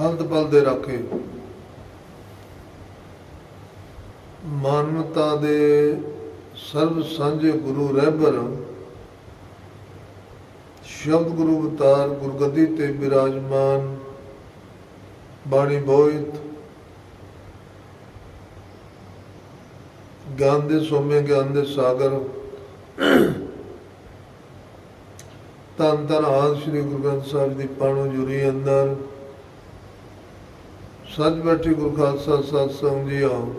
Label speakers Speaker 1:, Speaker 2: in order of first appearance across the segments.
Speaker 1: ਹਲਦ ਪਲ ਦੇ ਰਾਖੇ। ਮਾਨਵਤਾ ਦੇ ਸਰਬ ਸਾਂਝੇ ਗੁਰੂ ਰਹਿਬਰ ਸ਼ਬਦ ਗੁਰੂ ਅਵਤਾਰ ਗੁਰਗੱਦੀ ਤੇ ਬਿਰਾਜਮਾਨ ਬਾਣੀ ਬੋਇਤ। ਗਿਆਨ ਦੇ ਸੋਮੇ, ਗਿਆਨ ਦੇ ਸਾਗਰ। ਤਨ ਤਨ ਆਦ ਸ੍ਰੀ ਗੁਰੂ ਗ੍ਰੰਥ ਸਾਹਿਬ ਦੀ ਪਾਣੋ ਜੁਰੀ ਅੰਦਰ। ਸੱਚ ਬੈਠੇ ਗੁਰੂ ਖਾਲਸਾ ਸਤ ਸੰਗ ਜੀ ਆਓ।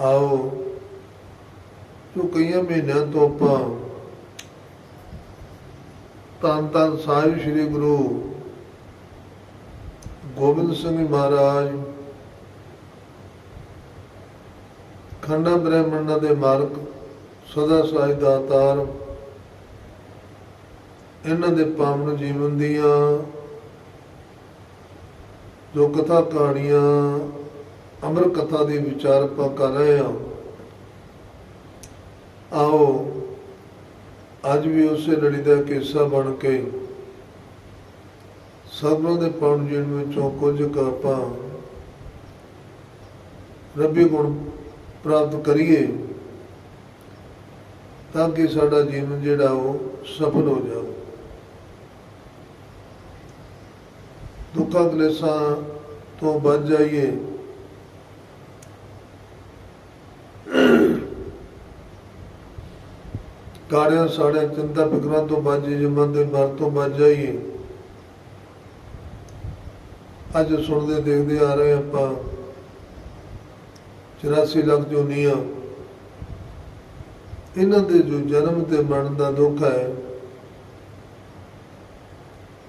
Speaker 1: ਆਓ। ਜੋ ਕਈਆਂ ਮਹੀਨਿਆਂ ਤੋਂ ਆਪਾਂ ਤਨ ਤਨ ਸਾਹਿਬ ਸ੍ਰੀ ਗੁਰੂ ਗੋਬਿੰਦ ਸਿੰਘ ਮਹਾਰਾਜ, ਖੰਡਾ ਬ੍ਰਹਮੰਡ ਦੇ ਮਾਲਕ, ਸਦਾ ਸਾਈ ਦਾਤਾਰ, ਇਹਨਾਂ ਦੇ ਪਾਵਨ ਜੀਵਨ ਦੀਆਂ ਜੋ ਕਥਾ ਕਹਾਣੀਆਂ ਅਮਰ ਕਥਾ ਦੇ ਵਿਚਾਰ ਆਪਾਂ ਕਰ ਰਹੇ ਹਾਂ। ਆਓ, ਅੱਜ ਵੀ ਉਸੇ ਲੜੀ ਦਾ ਕਿੱਸਾ ਬਣ ਕੇ ਸਭਨਾਂ ਦੇ ਪਾਉਣ ਜੀਣ ਵਿੱਚੋਂ ਕੁਝ ਕੁ ਆਪਾਂ ਰੱਬੀ ਗੁਣ ਪ੍ਰਾਪਤ ਕਰੀਏ, ਤਾਂ ਕਿ ਸਾਡਾ ਜੀਵਨ ਜਿਹੜਾ ਉਹ ਸਫਲ ਹੋ ਜਾਵੇ। ਦੁੱਖਾਂ ਕਲੇਸ਼ਾਂ ਤੋਂ ਬਚ ਜਾਈਏ। ਕਾੜਿਆਂ ਸਾੜਿਆਂ ਚਿੰਤਾ ਫਿਕਰਾਂ ਤੋਂ ਬਚ ਜਾਈਏ ਮਨ ਦੇ ਮਰ ਤੋਂ ਬਚ ਜਾਈਏ। ਅੱਜ ਸੁਣਦੇ, ਦੇਖਦੇ ਆ ਰਹੇ ਆਪਾਂ 84 ਲੱਖ ਜੋਨੀਆਂ ਇਹਨਾਂ ਦੇ ਜੋ ਜਨਮ ਤੇ ਮਰਨ ਦਾ ਦੁੱਖ ਹੈ,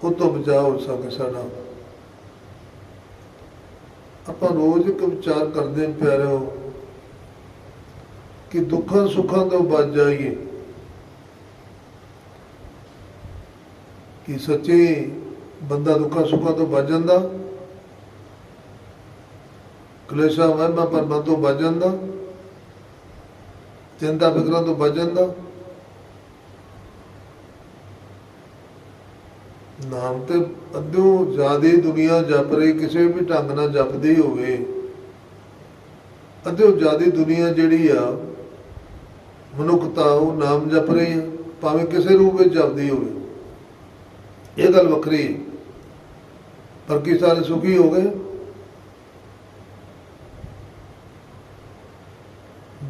Speaker 1: ਉਹ ਤੋਂ ਬਚਾ ਹੋ ਸਕੇ ਸਾਡਾ। ਆਪਾਂ ਰੋਜ਼ ਇੱਕ ਵਿਚਾਰ ਕਰਦੇ ਹਾਂ ਪਿਆਰਿਓ, ਕਿ ਦੁੱਖਾਂ ਸੁੱਖਾਂ ਤੋਂ ਬਚ ਜਾਈਏ। ਕਿ ਸੱਚੇ ਬੰਦਾ ਦੁੱਖਾਂ ਸੁੱਖਾਂ ਤੋਂ ਬਚ ਜਾਂਦਾ। ਕਲੇਸ਼ਾਂ ਵਹਿਮਾਂ ਪਰਮਾਂ ਤੋਂ ਬਚ ਜਾਂਦਾ। ਚਿੰਤਾ ਫਿਕਰਾਂ ਤੋਂ ਬਚ ਜਾਂਦਾ। ਨਾਮ ਤੇ ਅੱਧਿਓ ਜ਼ਿਆਦੀ ਦੁਨੀਆ ਜਪ ਰਹੀ, ਕਿਸੇ ਵੀ ਢੰਗ ਨਾਲ ਜਪਦੀ ਹੋਵੇ। ਅੱਧਿਓ ਜ਼ਿਆਦੀ ਦੁਨੀਆ ਜਿਹੜੀ ਆ, ਮਨੁੱਖਤਾ, ਉਹ ਨਾਮ ਜਪ ਰਹੀ ਹੈ ਭਾਵੇਂ ਕਿਸੇ ਰੂਪ ਵਿੱਚ ਜਪਦੀ ਹੋਵੇ। ਇਹ ਗੱਲ ਵੱਖਰੀ ਪਰ ਕੀ ਸਾਰੇ ਸੁਖੀ ਹੋ ਗਏ?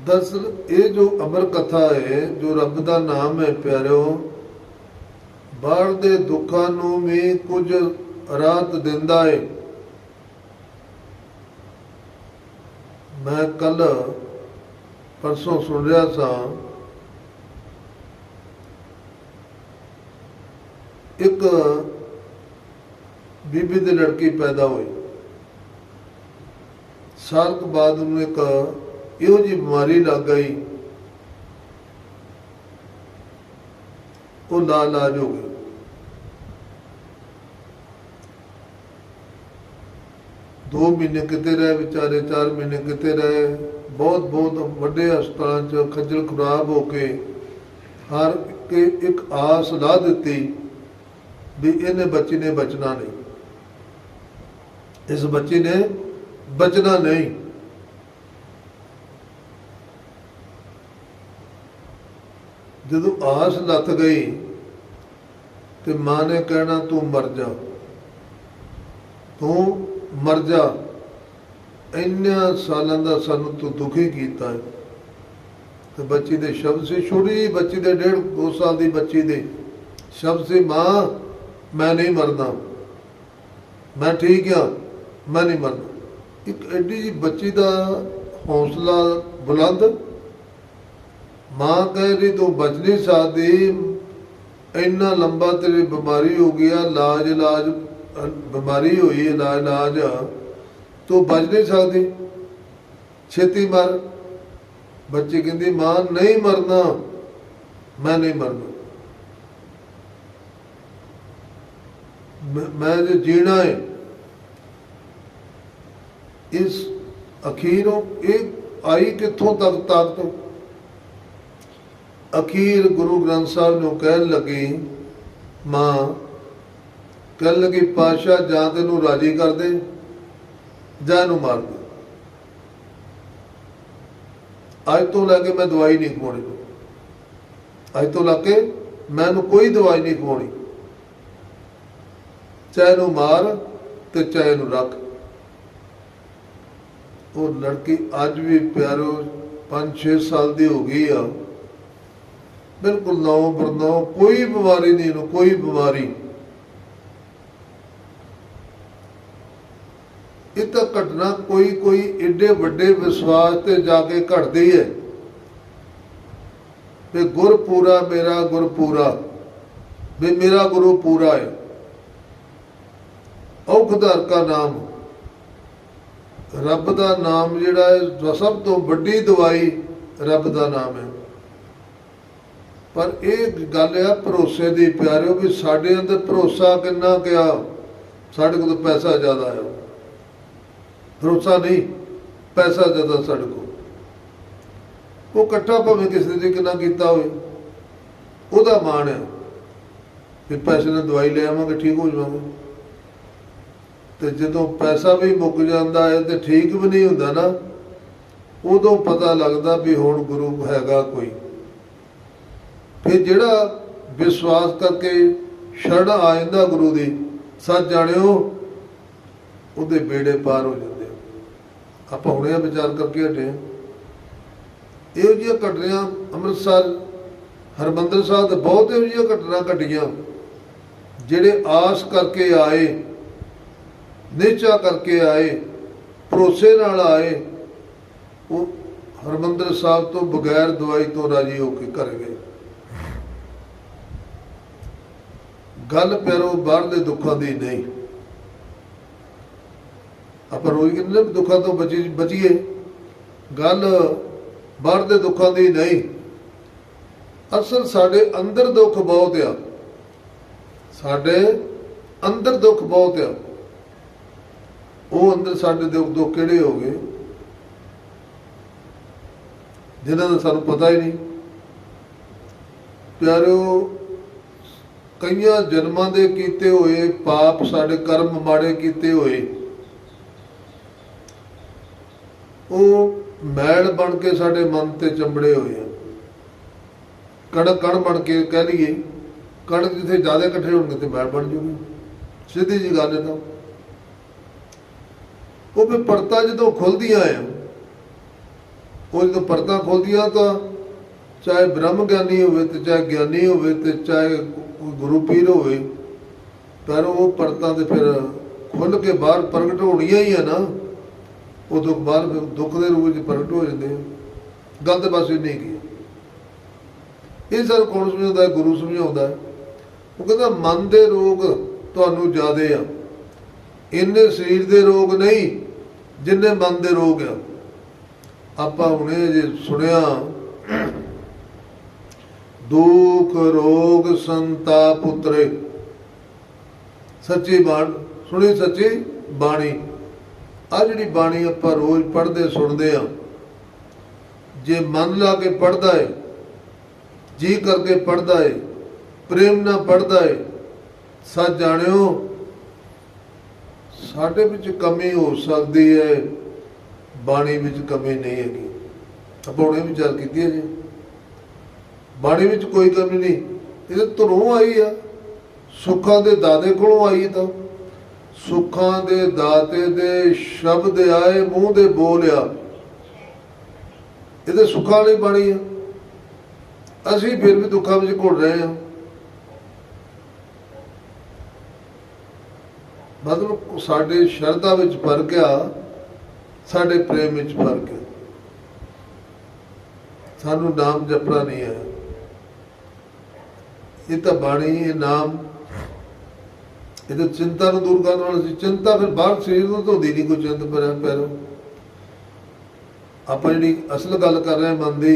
Speaker 1: ਦਰਅਸਲ ਇਹ ਜੋ ਅਮਰ ਕਥਾ ਹੈ, ਜੋ ਰੱਬ ਦਾ ਨਾਮ ਹੈ ਪਿਆਰਿਓ ਬਾਹਰ ਦੇ ਦੁੱਖਾਂ ਨੂੰ ਵੀ ਕੁਝ ਰਾਤ ਦਿੰਦਾ ਏ। ਮੈਂ ਕੱਲ ਪਰਸੋਂ ਸੁਣ ਰਿਹਾ ਸਾਂ, ਇੱਕ ਬੀਬੀ ਦੀ ਲੜਕੀ ਪੈਦਾ ਹੋਈ। ਸਾਲ ਕੁ ਬਾਅਦ ਉਹਨੂੰ ਇੱਕ ਇਹੋ ਜੀ ਬਿਮਾਰੀ ਲੱਗ ਗਈ। ਉਹ ਲਾ ਲਾਜ ਹੋ ਗਈ ਦੋ ਮਹੀਨੇ ਕਿਤੇ ਰਹੇ ਵਿਚਾਰੇ, ਚਾਰ ਮਹੀਨੇ ਕਿਤੇ ਰਹੇ। ਬਹੁਤ ਬਹੁਤ ਵੱਡੇ ਹਸਪਤਾਲਾਂ 'ਚ ਖੱਜਲ ਖਰਾਬ ਹੋ ਕੇ ਹਰ ਕੇ ਇੱਕ ਆਸ ਲਾ ਦਿੱਤੀ ਵੀ ਇਹਨੇ ਬੱਚੇ ਨੇ ਬਚਣਾ ਨਹੀਂ। ਇਸ ਬੱਚੇ ਨੇ ਬਚਣਾ ਨਹੀਂ। ਜਦੋਂ ਆਸ ਲੱਥ ਗਈ ਤੇ ਮਾਂ ਨੇ ਕਹਿਣਾ, ਤੂੰ ਮਰ ਜਾ। ਤੂੰ ਮਰ ਜਾ। ਇੰਨਾ ਸਾਲਾਂ ਦਾ ਸਾਨੂੰ ਤੂੰ ਦੁਖੀ ਕੀਤਾ ਹੈ ਤੇ ਬੱਚੀ ਦੇ ਸ਼ਬਦ ਸੀ, ਛੋਟੀ ਜਿਹੀ ਬੱਚੀ ਦੇ, ਡੇਢ ਦੋ ਸਾਲ ਦੀ ਬੱਚੀ ਦੇ ਸ਼ਬਦ ਸੀ, ਮਾਂ, ਮੈਂ ਨਹੀਂ ਮਰਦਾ ਮੈਂ ਠੀਕ ਆ, ਮੈਂ ਨਹੀਂ ਮਰਦਾ ਇੱਕ ਐਡੀ ਜੀ ਬੱਚੀ ਦਾ ਹੌਸਲਾ ਬੁਲੰਦ। ਮਾਂ ਕਹਿ ਰਹੀ, ਤੂੰ ਬਚ ਨਹੀਂ ਸਕਦੀ। ਇੰਨਾ ਲੰਬਾ ਤੇਰੀ ਬਿਮਾਰੀ ਹੋ ਗਿਆ ਲਾਜ ਇਲਾਜ ਅ- ਬਿਮਾਰੀ ਹੋਈ ਹੈ, ਨਾ ਇਲਾਜ ਤੂੰ ਬਚ ਨਹੀਂ ਸਕਦੀ। ਛੇਤੀ ਮਰ। ਬੱਚੀ ਕਹਿੰਦੀ, ਮਾਂ, ਨਹੀਂ ਮਰਨਾ। ਮੈਂ ਨਹੀਂ ਮਰਨਾ। ਮੈਂ- ਜੇ ਜੀਣਾ ਹੈ ਇਸ ਅਖੀਰੋਂ ਇਹ ਆਈ ਕਿੱਥੋਂ ਤੱਕ ਤਾਕਤ? ਅਖੀਰ ਗੁਰੂ ਗ੍ਰੰਥ ਸਾਹਿਬ ਨੂੰ ਕਹਿਣ ਲੱਗੀ, ਮਾਂ ਕਹਿਣ ਲੱਗੀ ਪਾਸ਼ਾ ਜਾਂ ਤੈਨੂੰ ਰਾਜੀ ਕਰ ਦੇ ਜਾਂ ਇਹਨੂੰ ਮਾਰ ਦੇ। ਅੱਜ ਤੋਂ ਲੈ ਕੇ ਮੈਂ ਦਵਾਈ ਨਹੀਂ ਖਵਾਉਣੀ। ਅੱਜ ਤੋਂ ਲੈ ਕੇ ਮੈਨੂੰ ਕੋਈ ਦਵਾਈ ਨਹੀਂ ਖਵਾਉਣੀ। ਚਾਹੇ ਇਹਨੂੰ ਮਾਰ ਤੇ ਚਾਹੇ ਇਹਨੂੰ ਰੱਖ। ਉਹ ਲੜਕੀ ਅੱਜ ਵੀ ਪਿਆਰੋ 5-6 ਸਾਲ ਦੀ ਹੋ ਗਈ ਆ। ਬਿਲਕੁਲ ਨੌ ਬਰਨੌ ਕੋਈ ਬਿਮਾਰੀ ਨਹੀਂ ਇਹਨੂੰ, ਕੋਈ ਬਿਮਾਰੀ। ਇਹ ਤਾਂ ਘਟਨਾ ਕੋਈ ਕੋਈ ਏਡੇ ਵੱਡੇ ਵਿਸ਼ਵਾਸ ਤੇ ਜਾ ਕੇ ਘਟਦੀ ਹੈ। ਵੀ ਗੁਰਪੂਰਾ ਮੇਰਾ ਗੁਰਪੂਰਾ, ਵੀ ਮੇਰਾ ਗੁਰੂ ਪੂਰਾ ਹੈ। ਔਖਦਰ ਕਾ ਨਾਮ। ਰੱਬ ਦਾ ਨਾਮ ਜਿਹੜਾ ਹੈ ਸਭ ਤੋਂ ਵੱਡੀ ਦਵਾਈ ਰੱਬ ਦਾ ਨਾਮ ਹੈ। ਪਰ ਇਹ ਗੱਲ ਆ ਭਰੋਸੇ ਦੀ, ਪਿਆਰਿਓ, ਵੀ ਸਾਡੇ ਅੰਦਰ ਭਰੋਸਾ ਕਿੰਨਾ ਗਿਆ ਸਾਡੇ ਕੋਲ ਪੈਸਾ ਜ਼ਿਆਦਾ ਹੈ ਭਰੋਸਾ ਨਹੀਂ, ਪੈਸਾ ਜ਼ਿਆਦਾ ਸਾਡੇ ਕੋਲ। ਉਹ ਇਕੱਠਾ ਭਾਵੇਂ ਕਿਸੇ ਨੇ ਕਿੰਨਾ ਕੀਤਾ ਹੋਵੇ, ਉਹਦਾ ਮਾਣ ਹੈ। ਵੀ ਪੈਸੇ ਨਾਲ ਦਵਾਈ ਲੈ ਆਵਾਂਗੇ, ਠੀਕ ਹੋ ਜਾਵਾਂਗੇ। ਤੇ ਜਦੋਂ ਪੈਸਾ ਵੀ ਮੁੱਕ ਜਾਂਦਾ ਹੈ ਤੇ ਠੀਕ ਵੀ ਨਹੀਂ ਹੁੰਦਾ ਨਾ, ਉਦੋਂ ਪਤਾ ਲੱਗਦਾ ਵੀ ਹੁਣ ਗੁਰੂ ਹੈਗਾ ਕੋਈ। ਫਿਰ ਜਿਹੜਾ ਵਿਸ਼ਵਾਸ ਕਰਕੇ ਛੜ ਆ ਜਾਂਦਾ ਗੁਰੂ ਦੀ, ਸੱਚ ਜਾਣਿਓ, ਉਹਦੇ ਬੇੜੇ ਪਾਰ ਹੋ ਜਾਂਦੇ। ਆਪਾਂ ਹੁਣੇ ਵਿਚਾਰ ਕਰਕੇ ਹਟੇ ਹਾਂ। ਇਹੋ ਜਿਹੀਆਂ ਘਟਨਾਵਾਂ ਅੰਮ੍ਰਿਤਸਰ, ਹਰਮੰਦਰ ਸਾਹਿਬ ਦੇ ਬਹੁਤ ਇਹੋ ਜਿਹੀਆਂ ਘਟਨਾ ਘਟੀਆਂ, ਜਿਹੜੇ ਆਸ ਕਰਕੇ ਆਏ ਨਿਚਾ ਕਰਕੇ ਆਏ, ਭਰੋਸੇ ਨਾਲ ਆਏ, ਉਹ ਹਰਮੰਦਰ ਸਾਹਿਬ ਤੋਂ ਬਗੈਰ ਦਵਾਈ ਤੋਂ ਰਾਜੀ ਹੋ ਕੇ ਘਰ ਗਏ ਗੱਲ ਪਿਆਰੋ, ਬਾਹਰਲੇ ਦੁੱਖਾਂ ਦੀ ਨਹੀਂ ਆਪਾਂ ਰੋਜ਼ ਕਹਿੰਦੇ ਦੁੱਖਾਂ ਤੋਂ ਬਚੀ ਬਚੀਏ। ਗੱਲ ਬਾਹਰ ਦੇ ਦੁੱਖਾਂ ਦੀ ਨਹੀਂ। ਅਸਲ ਸਾਡੇ ਅੰਦਰ ਦੁੱਖ ਬਹੁਤ ਆ। ਸਾਡੇ ਅੰਦਰ ਦੁੱਖ ਬਹੁਤ ਆ। ਉਹ ਅੰਦਰ ਸਾਡੇ ਦੁੱਖ ਦੁੱਖ ਕਿਹੜੇ ਹੋ ਗਏ? ਜਿਨ੍ਹਾਂ ਦਾ ਸਾਨੂੰ ਪਤਾ ਹੀ ਨਹੀਂ। ਪਿਆਰਿਓ, ਕਈਆਂ ਜਨਮਾਂ ਦੇ ਕੀਤੇ ਹੋਏ ਪਾਪ ਸਾਡੇ ਕਰਮ ਮਾੜੇ ਕੀਤੇ ਹੋਏ। ਉਹ ਮੈਲ ਬਣ ਕੇ ਸਾਡੇ ਮਨ ਤੇ ਚੰਬੜੇ ਹੋਏ ਆ। ਕਣ ਕਣ ਬਣ ਕੇ ਕਹਿ ਲਈਏ ਕਣ ਜਿੱਥੇ ਜ਼ਿਆਦਾ ਇਕੱਠੇ ਹੋਣਗੇ ਤੇ ਮੈਲ ਬਣ ਜੂਗੀ। ਸਿੱਧੀ ਜੀ ਗੱਲ ਹੈ ਤਾਂ। ਉਹ ਵੀ ਪਰਤਾ ਜਦੋਂ ਖੁੱਲਦੀਆਂ ਆ, ਉਹ ਜਦੋਂ ਪਰਤਾ ਖੁੱਲਦੀਆਂ ਤਾਂ ਚਾਹੇ ਬ੍ਰਹਮ ਗਿਆਨੀ ਹੋਵੇ ਤੇ ਚਾਹੇ ਗਿਆਨੀ ਹੋਵੇ ਤੇ ਚਾਹੇ ਗੁਰੂ ਪੀਰ ਹੋਵੇ, ਪਰ ਉਹ ਪਰਤਾਂ ਤੇ ਫਿਰ ਖੁੱਲ ਕੇ ਬਾਹਰ ਪ੍ਰਗਟ ਹੋਣੀਆਂ ਹੀ ਆ ਨਾ। ਉਹ ਦੁੱਖ ਬਾਹਰ ਦੁੱਖ ਦੇ ਰੂਪ ਵਿੱਚ ਪ੍ਰਗਟ ਹੋ ਜਾਂਦੇ ਆ। ਗੱਲ ਪਾਸੇ ਨਹੀਂ ਇੰਨੀ ਕੀ ਇਹ ਸਰ ਕੌਣ ਸਮਝਾਉਂਦਾ? ਗੁਰੂ ਸਮਝਾਉਂਦਾ। ਉਹ ਕਹਿੰਦਾ, ਮਨ ਦੇ ਰੋਗ ਤੁਹਾਨੂੰ ਜ਼ਿਆਦੇ ਆ। ਇੰਨੇ ਸਰੀਰ ਦੇ ਰੋਗ ਨਹੀਂ ਜਿੰਨੇ ਮਨ ਦੇ ਰੋਗ ਆ। ਆਪਾਂ ਹੁਣੇ ਜੇ ਸੁਣਿਆ, ਦੁਖ, ਰੋਗ, ਸੰਤਾਪ, ਉਤਰੇ। ਸੱਚੀ ਬਾਣ ਸੁਣੀ ਸੱਚੀ ਬਾਣੀ। ਆ ਜਿਹੜੀ ਬਾਣੀ ਆਪਾਂ ਰੋਜ਼ ਪੜ੍ਹਦੇ, ਸੁਣਦੇ ਆ ਜੇ ਮਨ ਲਾ ਕੇ ਪੜਦਾ ਏ, ਜੀ ਕਰਕੇ ਪੜਦਾ ਏ, ਪ੍ਰੇਮ ਨਾਲ ਪੜਦਾ ਏ, ਸੱਚ ਜਾਣਿਓ, ਸਾਡੇ ਵਿੱਚ ਕਮੀ ਹੋ ਸਕਦੀ ਹੈ ਬਾਣੀ ਵਿੱਚ ਕਮੀ ਨਹੀਂ ਹੈਗੀ। ਆਪਾਂ ਹੁਣੇ ਵਿਚਾਰ ਕੀਤੀ ਹੈ ਜੀ। ਬਾਣੀ ਵਿੱਚ ਕੋਈ ਕਮੀ ਨਹੀਂ। ਇਹ ਤਾਂ ਧਰੋਂ ਆਈ ਆ। ਸੁੱਖਾਂ ਦੇ ਦਾਦੇ ਕੋਲੋਂ ਆਈ ਤਾਂ। ਸੁੱਖਾਂ ਦੇ ਦਾਤੇ ਦੇ ਸ਼ਬਦ ਆਏ, ਮੂੰਹ ਦੇ ਬੋਲਿਆ ਇਹਦੇ ਸੁੱਖਾਂ ਲਈ ਬਾਣੀ ਆ। ਅਸੀਂ ਫਿਰ ਵੀ ਦੁੱਖਾਂ ਵਿੱਚ ਘੁਲ ਰਹੇ ਹਾਂ ਮਤਲਬ ਸਾਡੇ ਸ਼ਰਧਾ ਵਿੱਚ ਫ਼ਰਕ ਆ, ਸਾਡੇ ਪ੍ਰੇਮ ਵਿੱਚ ਫ਼ਰਕ ਹੈ ਸਾਨੂੰ ਨਾਮ ਜਪਣਾ ਨਹੀਂ ਹੈ ਇਹ ਤਾਂ ਬਾਣੀ, ਇਹ ਨਾਮ ਇਹਦੇ ਚਿੰਤਾ ਨੂੰ ਦੂਰ ਕਰਨ ਵਾਲਾ ਸੀ। ਚਿੰਤਾ ਫਿਰ ਬਾਹਰ ਸਰੀਰ ਨੂੰ ਧੋਦੀ ਨਹੀਂ ਕੋਈ ਚਿੰਤ ਪਰ ਪੈਰੋਂ ਆਪਾਂ ਜਿਹੜੀ ਅਸਲ ਗੱਲ ਕਰ ਰਹੇ ਹਾਂ ਮਨ ਦੀ